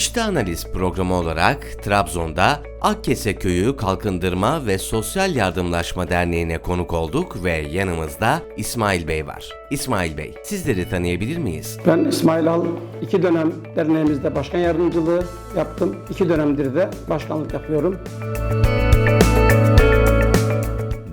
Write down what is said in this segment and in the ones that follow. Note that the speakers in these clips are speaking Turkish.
İşte Analiz programı olarak Trabzon'da Akkese Köyü Kalkındırma ve Sosyal Yardımlaşma Derneği'ne konuk olduk ve yanımızda İsmail Bey var. İsmail Bey, sizleri tanıyabilir miyiz? Ben İsmail Al. iki dönem derneğimizde başkan yardımcılığı yaptım. İki dönemdir de başkanlık yapıyorum.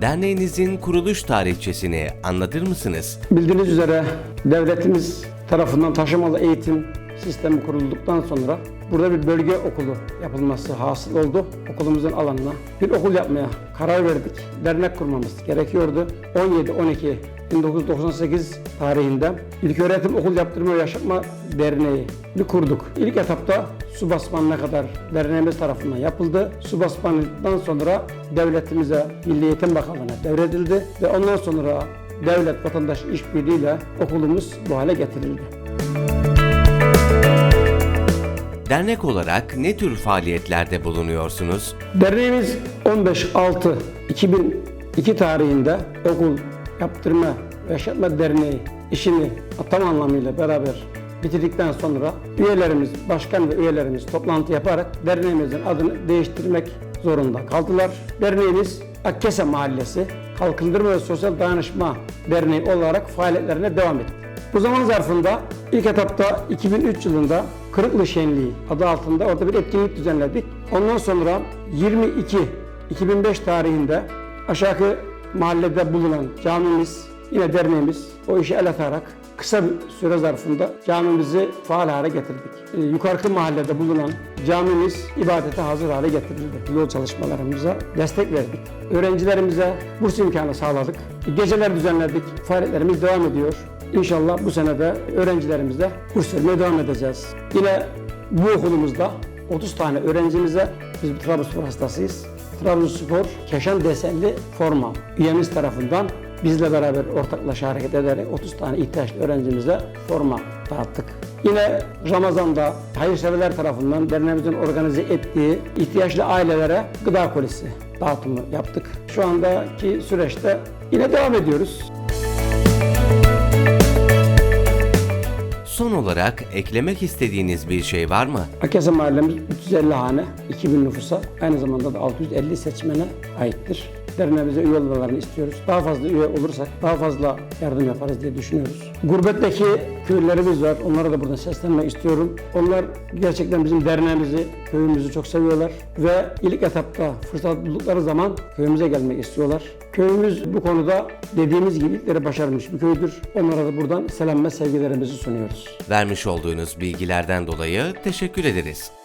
Derneğinizin kuruluş tarihçesini anlatır mısınız? Bildiğiniz üzere devletimiz tarafından taşımalı eğitim sistemi kurulduktan sonra burada bir bölge okulu yapılması hasıl oldu. Okulumuzun alanına bir okul yapmaya karar verdik. Dernek kurmamız gerekiyordu. 17-12 1998 tarihinde İlköğretim Okul Yaptırma ve Yaşatma Derneği bir kurduk. İlk etapta su basmanına kadar derneğimiz tarafından yapıldı. Su basmanından sonra devletimize, Milli Eğitim Bakanlığı'na devredildi ve ondan sonra devlet vatandaş işbirliğiyle okulumuz bu hale getirildi. Dernek olarak ne tür faaliyetlerde bulunuyorsunuz? Derneğimiz 15-6-2002 tarihinde okul yaptırma yaşatma derneği işini tam anlamıyla beraber bitirdikten sonra üyelerimiz, başkan ve üyelerimiz toplantı yaparak derneğimizin adını değiştirmek zorunda kaldılar. Derneğimiz Akkese Mahallesi Kalkındırma ve Sosyal Dayanışma Derneği olarak faaliyetlerine devam etti. Bu zaman zarfında ilk etapta 2003 yılında Kırıklı Şenliği adı altında orada bir etkinlik düzenledik. Ondan sonra 22 2005 tarihinde aşağı mahallede bulunan camimiz yine derneğimiz o işe el atarak kısa bir süre zarfında camimizi faal hale getirdik. Ee, Yukarı mahallede bulunan camimiz ibadete hazır hale getirildi. Yol çalışmalarımıza destek verdik. Öğrencilerimize burs imkanı sağladık. Geceler düzenledik. Faaliyetlerimiz devam ediyor. İnşallah bu sene de öğrencilerimize burs vermeye devam edeceğiz. Yine bu okulumuzda 30 tane öğrencimize, biz bir Trabzonspor hastasıyız. Trabzonspor keşan desenli forma üyemiz tarafından bizle beraber ortaklaşa hareket ederek 30 tane ihtiyaçlı öğrencimize forma dağıttık. Yine Ramazan'da hayırseverler tarafından derneğimizin organize ettiği ihtiyaçlı ailelere gıda kolisi dağıtımı yaptık. Şu andaki süreçte yine devam ediyoruz. Olarak eklemek istediğiniz bir şey var mı? Akese mahallemiz 350 hane, 2000 nüfusa, aynı zamanda da 650 seçmene aittir. Derneğimize üye olmalarını istiyoruz. Daha fazla üye olursak daha fazla yardım yaparız diye düşünüyoruz. Gurbetteki köylerimiz var. Onlara da buradan seslenmek istiyorum. Onlar gerçekten bizim derneğimizi, köyümüzü çok seviyorlar ve ilk etapta fırsat buldukları zaman köyümüze gelmek istiyorlar. Köyümüz bu konuda dediğimiz gibi ilkleri başarmış bir köydür. Onlara da buradan selam ve sevgilerimizi sunuyoruz. Vermiş olduğunuz bilgilerden dolayı teşekkür ederiz.